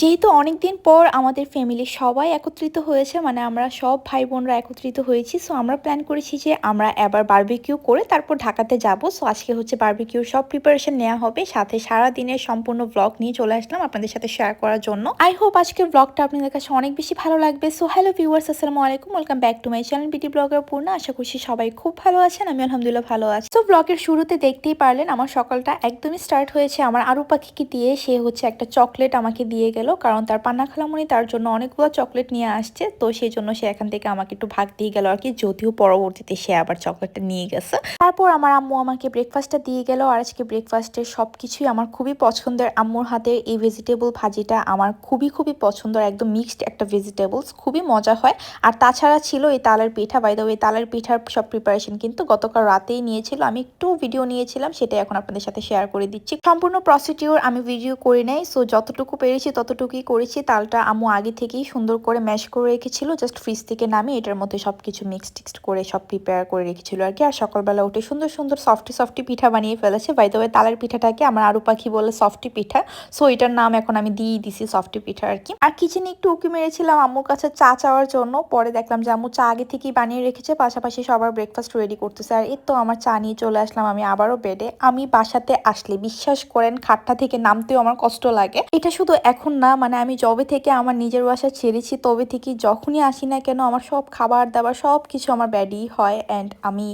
যেহেতু অনেকদিন পর আমাদের ফ্যামিলির সবাই একত্রিত হয়েছে মানে আমরা সব ভাই বোনরা একত্রিত হয়েছি সো আমরা প্ল্যান করেছি যে আমরা এবার বারবিকিউ করে তারপর ঢাকাতে যাব। সো আজকে হচ্ছে বারবিকিউর সব প্রিপারেশন নেওয়া হবে, সাথে সারা দিনের সম্পূর্ণ ব্লগ নিয়ে চলে আসলাম আপনাদের সাথে শেয়ার করার জন্য। আই হোপ আজকের ব্লগটা আপনাদের কাছে অনেক বেশি ভালো লাগবে। সো হ্যালো ভিউয়ার্স আসসালামু আলাইকুম welcome back to my channel BT blogger পূর্ণ আশা করছি সবাই খুব ভালো আছেন, আমি আলহামদুলিল্লাহ ভালো আছি। তো ব্লগের শুরুতে দেখতেই পারলেন, আমার সকালটা একদমই স্টার্ট হয়েছে। আমার আরু পাখিকে দিয়ে সে হচ্ছে একটা চকলেট আমাকে দিয়ে গেল, কারণ তার পান্না খালামণি তার জন্য অনেকগুলো চকলেট নিয়ে আসছে, তো সেই জন্য সে এখান থেকে আমাকে একটু ভাগ দিয়ে গেল আর কি যদিও পরবর্তীতে সে আবার চকলেটটা নিয়ে গেছে। তারপর আমার আম্মু আমাকে ব্রেকফাস্টটা দিয়ে গেল, আর আজকে ব্রেকফাস্টের সব কিছুই আমার খুবই পছন্দের। আম্মুর হাতের এই ভেজিটেবল ভাজিটা আমার খুবই খুবই পছন্দ একদম মিক্সড একটা ভেজিটেবলস খুবই মজা হয়। আর তাছাড়া ছিল এই তালের পিঠা বাই ওই তালের পিঠার সব প্রিপারেশন কিন্তু গতকাল রাতেই নিয়েছিল, আমি একটু ভিডিও নিয়েছিলাম, সেটাই এখন আপনাদের সাথে শেয়ার করে দিচ্ছি। সম্পূর্ণ প্রসিডিওর আমি ভিডিও করে নেই সো যতটুকু পেরেছি ততটুকুই করেছি, তালটা আম্মু আগে থেকেই সুন্দর করে ম্যাশ করে রেখেছিল জাস্ট ফ্রিজ থেকে নামিয়ে এটার মধ্যে সব কিছু মিক্স টিক্সড করে সব প্রিপেয়ার করে রেখেছিল আর কি। আর সকালবেলা উঠে সুন্দর সুন্দর সফটি সফটি পিঠা বানিয়ে ফেলেছে। বাই ওই তালের পিঠাটাকে আমার আরু পাখি বলে সফটি পিঠা। সো এটার নাম এখন আমি দিয়ে দিছি সফটি পিঠা আর কি। আর কিচেনে একটু উঁকি মেরেছিলাম আম্মুর কাছে চা চাওয়ার জন্য। পরে দেখলাম যে আম্মু চা আগে থেকেই বানিয়ে রেখেছে, পাশাপাশি সবার ব্রেকফাস্ট রেডি করতেছে। আর এই তো আমার চা নিয়ে চলে আসলাম আমি আবারও বেডে আমি বাসাতে আসলে, বিশ্বাস করেন, খাটটা থেকে নামতেও আমার কষ্ট লাগে। এটা শুধু এখন না মানে আমি জবে থেকে আমার নিজের বাসা ছেড়েছি, তবে থেকে যখনই আসি না কেন আমার সব খাবার দাবার সব কিছু আমার ব্যাডই হয় অ্যান্ড আমি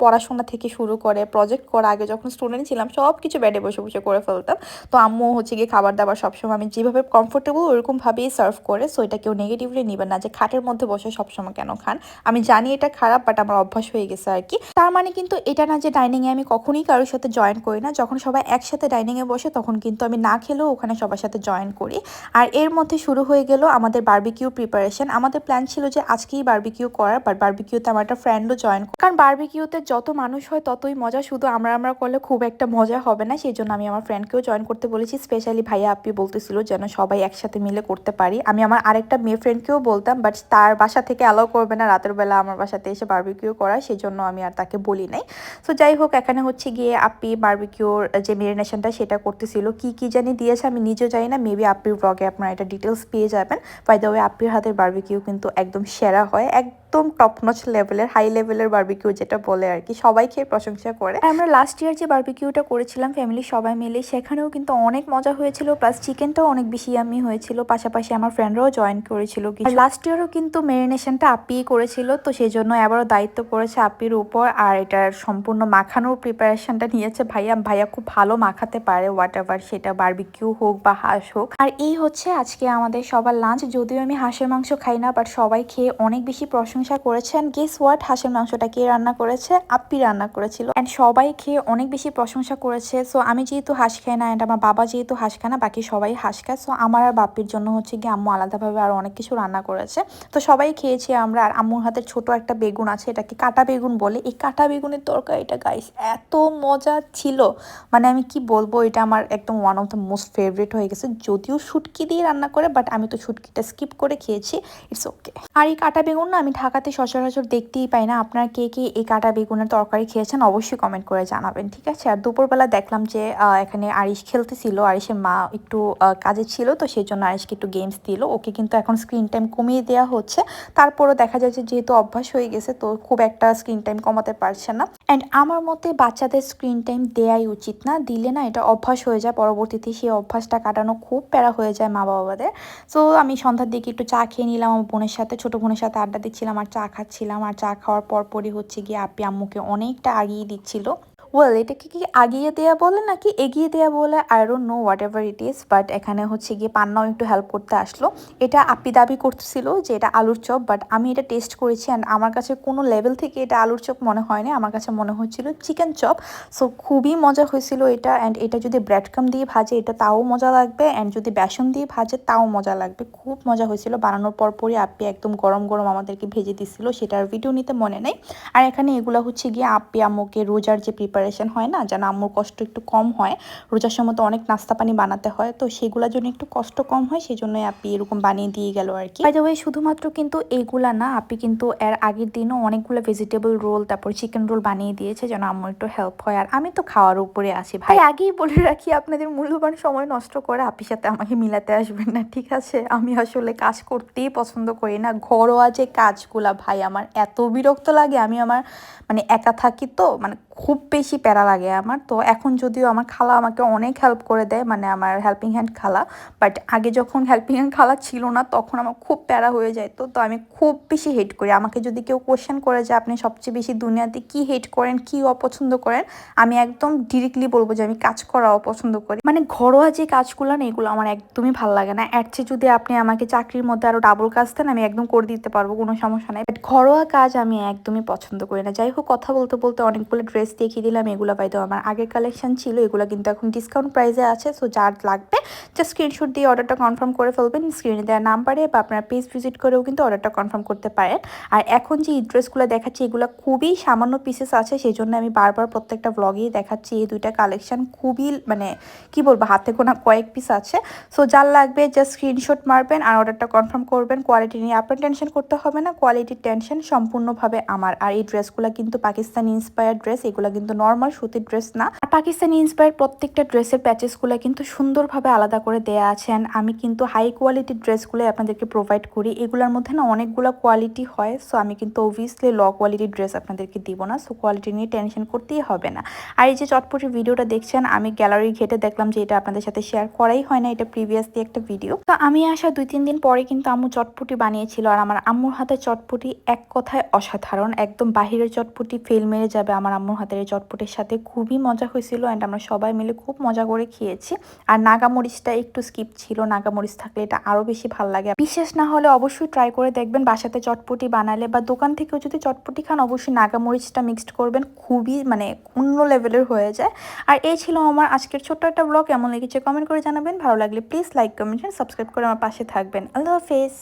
পড়াশোনা থেকে শুরু করে প্রজেক্ট করা আগে যখন স্টুডেন্ট ছিলাম সব কিছু ব্যাডে বসে বসে করে ফেলতাম। তো আম্মু হচ্ছে গিয়ে খাবার দাবার সবসময় আমি যেভাবে কমফোর্টেবল ওরকমভাবেই সার্ভ করে সো এটা কেউ নেগেটিভলি নেবেন না যে খাটের মধ্যে বসে সবসময় কেন খান। আমি জানি এটা খারাপ বাট আমার অভ্যাস হয়ে গেছে আর কি। তার মানে কিন্তু এটা না যে ডাইনিংয়ে আমি কখনই কারোর সাথে জয়েন করি না, যখন সবাই একসাথে ডাইনিংয়ে বসে তখন কিন্তু আমি না খেলেও ওখানে সবার সাথে জয়েন করি। আর এর মধ্যে শুরু হয়ে গেল আমাদের বার্বিকিউ প্রিপারেশন আমাদের প্ল্যান ছিল যে আজকেই বার্বিকিউ করার বাট বার্বিকিউতে আমার একটা ফ্রেন্ডও জয়েন কারণ বার্বিকিউতে যত মানুষ হয় ততই মজা, শুধু আমরা আমরা করলে খুব একটা মজা হবে না, সেই জন্য আমি আমার ফ্রেন্ডকেও জয়েন করতে বলেছি। স্পেশালি ভাইয়া আপি বলতেছিল যেন সবাই একসাথে মিলে করতে পারি। আমি আমার আরেকটা মেয়ে ফ্রেন্ডকেও বলতাম বাট তার বাসা থেকে অ্যালাউ করবে না, রাতের বেলা আমার বাসাতে এসে বার্বিকিউ করা, সেই জন্য আমি আর তাকে বলি নাই। সো যাই হোক, এখানে হচ্ছে গিয়ে আপি বার্বিকিউর যে মেরিনেশনটা সেটা করতেছিল, কি কি জানি দিয়েছে আমি নিজেও জানি না মেবি ব্লগে আপনারা এটা ডিটেলস পেয়ে যাবেন। বাই দ্য ওয়ে আপির হাতের বার্বিকিউ কিন্তু একদম সেরা হয় একদম টপনচ লেভেলের হাই লেভেলের বার্বিকিউ যেটা বলে আর কি, সবাই খেয়ে প্রশংসা করে। আমরা লাস্ট ইয়ার যে বার্বিকিউটা করেছিলাম ফ্যামিলি সবাই মিলে, সেখানেও কিন্তু অনেক মজা হয়েছিল প্লাস চিকেনটাও অনেক বেশি আমি হয়েছিল, পাশাপাশি আমার ফ্রেন্ডরাও জয়েন করেছিল লাস্ট ইয়ারও কিন্তু মেরিনেশনটা আপি করেছিল, তো সেই জন্য এবারও দায়িত্ব পড়েছে আপির উপর, আর এটার সম্পূর্ণ মাখানোর প্রিপারেশনটা নিয়েছে ভাইয়া। ভাইয়া খুব ভালো মাখাতে পারে হোয়াট এভার সেটা বার্বিকিউ হোক বা হাঁস হোক। আর এই হচ্ছে আজকে আমাদের সবার লাঞ্চ যদিও আমি হাঁসের মাংস খাই না বাট সবাই খেয়ে অনেক বেশি প্রশংসা করেছেন। গেস ওয়াট হাঁসের মাংসটা কে রান্না করেছে? আপ্পি রান্না করেছিল। অ্যান্ড সবাই খেয়ে অনেক বেশি প্রশংসা করেছে। সো আমি যেহেতু হাঁস খাই না অ্যান্ড আমার বাবা যেহেতু হাঁস খায় না, বাকি সবাই হাঁস খায়। সো আমার আর বাপির জন্য হচ্ছে গিয়ে আম্মু আলাদাভাবে আরও অনেক কিছু রান্না করেছে। তো সবাই খেয়েছি আমরা। আর আম্মুর হাতের ছোট একটা বেগুন আছে, এটাকে কাটা বেগুন বলে। এই কাটা বেগুনের তরকারিটা গাইস এত মজা ছিল। মানে আমি কি বলব, এটা আমার একদম one of the most favourite হয়ে গেছে। যদিও শুটকি দিয়ে রান্না করে বাট আমি তো শুটকিটা স্কিপ করে খেয়েছি। ইটস ওকে আর এই কাটা বেগুন না আমি ঢাকাতে সচরাচর দেখতেই পাই না। আপনার কে কে এই কাটা বেগুনের তরকারি খেয়েছেন অবশ্যই কমেন্ট করে জানাবেন, ঠিক আছে? আর দুপুরবেলা দেখলাম যে এখানে আরিশ খেলতেছিল। আরিশের মা একটু কাজে ছিল, তো সেই জন্য আরিশকে একটু গেমস দিল। ওকে কিন্তু এখন স্ক্রিন টাইম কমিয়ে দেওয়া হচ্ছে। তারপরও দেখা যাচ্ছে যেহেতু অভ্যাস হয়ে গেছে, তো খুব একটা স্ক্রিন টাইম কমাতে পারছে না। অ্যান্ড আমার মতে বাচ্চাদের স্ক্রিন টাইম দেওয়াই উচিত না। দিলে না এটা অভ্যাস হয়ে যায়। পরবর্তীতে সেই অভ্যাসটা কাটানো খুব প্যারা হয়ে যায় মা বাবাদের সো আমি সন্ধ্যার দিকে একটু চা খেয়ে নিলাম। আমার বোনের সাথে, ছোটো বোনের সাথে আড্ডা দিচ্ছিলাম। আর চা খাচ্ছিলাম আর চা খাওয়ার পরপরই হচ্ছে গিয়ে আপি আম্মুকে অনেকটা আগিয়ে দিচ্ছিল। ওয়েল এটাকে কি আগিয়ে দেওয়া বলে নাকি এগিয়ে দেওয়া বলে? I don't know whatever it is but এখানে হচ্ছে গিয়ে পান্নাও একটু হেল্প করতে আসলো। এটা আপি দাবি করতেছিল যে এটা আলুর চপ বাট আমি এটা টেস্ট করেছি অ্যান্ড আমার কাছে কোনো লেভেল থেকে এটা আলুর চপ মনে হয়নি। আমার কাছে মনে হচ্ছিল চিকেন চপ। সো খুবই মজা হয়েছিল এটা অ্যান্ড এটা যদি ব্রেডকাম দিয়ে ভাজে, এটা তাও মজা লাগবে অ্যান্ড যদি বেসন দিয়ে ভাজে, তাও মজা লাগবে। খুব মজা হয়েছিল। বানানোর পর পরই আপি একদম গরম গরম আমাদেরকে ভেজে দিচ্ছিল সেটার ভিডিও নিতে মনে নেই। আর এখানে এগুলো হচ্ছে গিয়ে আপি আম্মুকে রোজার যে প্রিপার প্রিপারেশন হয় না যেন আম্মুর কষ্ট একটু কম হয়। রোজার সময় তো অনেক নাস্তা পানি বানাতে হয় তো সেগুলোর জন্য একটু কষ্ট কম হয় সেই জন্যই আপনি এরকম বানিয়ে দিয়ে গেল আর কি। বাই ওয়ে শুধুমাত্র কিন্তু এইগুলা না আপনি কিন্তু এর আগের দিনও অনেকগুলো ভেজিটেবল রোল তারপর চিকেন রোল বানিয়ে দিয়েছে যেন আম্মুর একটু হেল্প হয়। আর আমি তো খাওয়ার উপরে আছি ভাই। আগেই বলে রাখি আপনাদের মূল্যবান সময় নষ্ট করে আপনি সাথে আমাকে মিলাতে আসবেন না ঠিক আছে? আমি আসলে কাজ করতেই পছন্দ করি না ঘরোয়া যে কাজগুলা ভাই আমার এত বিরক্ত লাগে আমি আমার মানে একা থাকি তো মানে খুব বেশি প্যারা লাগে আমার। তো এখন যদিও আমার খালা আমাকে অনেক হেল্প করে দেয় মানে আমার হেল্পিং হ্যান্ড খালা বাট আগে যখন হেল্পিং হ্যান্ড খালা ছিল না, তখন আমার খুব প্যারা হয়ে যায়। তো তো আমি খুব বেশি হেট করি। আমাকে যদি কেউ কোশ্চেন করে যে, আপনি সবচেয়ে বেশি দুনিয়াতে কি হেট করেন? কি অপছন্দ করেন? আমি একদম ডিরেক্টলি বলব যে, আমি কাজ করা অপছন্দ করি। মানে ঘরোয়া যে কাজগুলো না এগুলো আমার একদমই ভালো লাগে না। এর চেয়ে যদি আপনি আমাকে চাকরির মধ্যে আরও ডাবল কাজ দেন, আমি একদম করে দিতে পারব, কোনো সমস্যা নাই। বাট ঘরোয়া কাজ আমি একদমই পছন্দ করি না। যাই হোক, কথা বলতে বলতে অনেকগুলো ড্রেস দেখিয়ে দিলাম। এগুলো বাইতো আমার আগের কালেকশন ছিল, এগুলো কিন্তু এখন ডিসকাউন্ট প্রাইসে আছে সো যার লাগবে জাস্ট স্ক্রিনশট দিয়ে অর্ডারটা কনফার্ম করে ফেলবেন স্ক্রিনে দেওয়া নাম্বারে বা আপনার পেজ ভিজিট করেও কিন্তু অর্ডারটা কনফার্ম করতে পারেন। আর এখন যে ড্রেসগুলো দেখাচ্ছি, এগুলো খুবই সামান্য পিসেস আছে সেই জন্য আমি বারবার প্রত্যেকটা ব্লগেই দেখাচ্ছি এই দুইটা কালেকশন খুবই মানে কি বলব, হাতে গোনা কয়েক পিস আছে। সো যার লাগবে জাস্ট স্ক্রিনশট মারবেন আর অর্ডারটা কনফার্ম করবেন। কোয়ালিটি নিয়ে আপনার টেনশন করতে হবে না কোয়ালিটির টেনশন সম্পূর্ণভাবে আমার। আর এই ড্রেসগুলো কিন্তু পাকিস্তানি ইন্সপায়ার ড্রেস এগুলো কিন্তু নর্মাল সুতির ড্রেস না। পাকিস্তানি ইন্সপায়ার প্রত্যেকটা ড্রেসের প্যাচেসগুলো কিন্তু সুন্দরভাবে আলাদা করে দেয়া আছেন আমি কিন্তু হাই কোয়ালিটির ড্রেসগুলো আপনাদেরকে প্রোভাইড করি। এগুলোর মধ্যে না অনেকগুলো কোয়ালিটি হয়। সো আমি কিন্তু অবভিয়াসলি ল কোয়ালিটির ড্রেস আপনাদেরকে দিব না। সো কোয়ালিটি নিয়ে টেনশন করতেই হবে না। আর এই যে চটপটির ভিডিওটা দেখছেন, আমি গ্যালারি ঘেটে দেখলাম যে এটা আপনাদের সাথে শেয়ার করাই হয় না। এটা প্রিভিয়াসলি একটা ভিডিও তো আমি আসা দুই তিন দিন পরে কিন্তু আম্মু চটপটি বানিয়েছিল। আর আমার আম্মুর হাতে চটপটি এক কথায় অসাধারণ। একদম বাহিরের চটপটি ফেল মেরে যাবে আমার আম্মুর হাতের এই চটপটির সাথে খুবই মজা হয়েছিল অ্যান্ড আমরা সবাই মিলে খুব মজা করে খেয়েছি। আর নাগামরিচটা একটু স্কিপ ছিল, নাগামরিচ থাকলে এটা আরও বেশি ভালো লাগে। বিশেষ না হলে অবশ্যই ট্রাই করে দেখবেন, বাসাতে চটপটি বানালে বা দোকান থেকেও যদি চটপটি খান, অবশ্যই নাগামরিচটা মিক্সড করবেন, খুবই মানে অন্য লেভেলের হয়ে যায়। আর এই ছিল আমার আজকের ছোট্ট একটা ব্লগ কেমন লেগেছে কমেন্ট করে জানাবেন। ভালো লাগলে প্লিজ লাইক কমেন্ট সাবস্ক্রাইব করে আমার পাশে থাকবেন। আল্লাহ হাফেজ।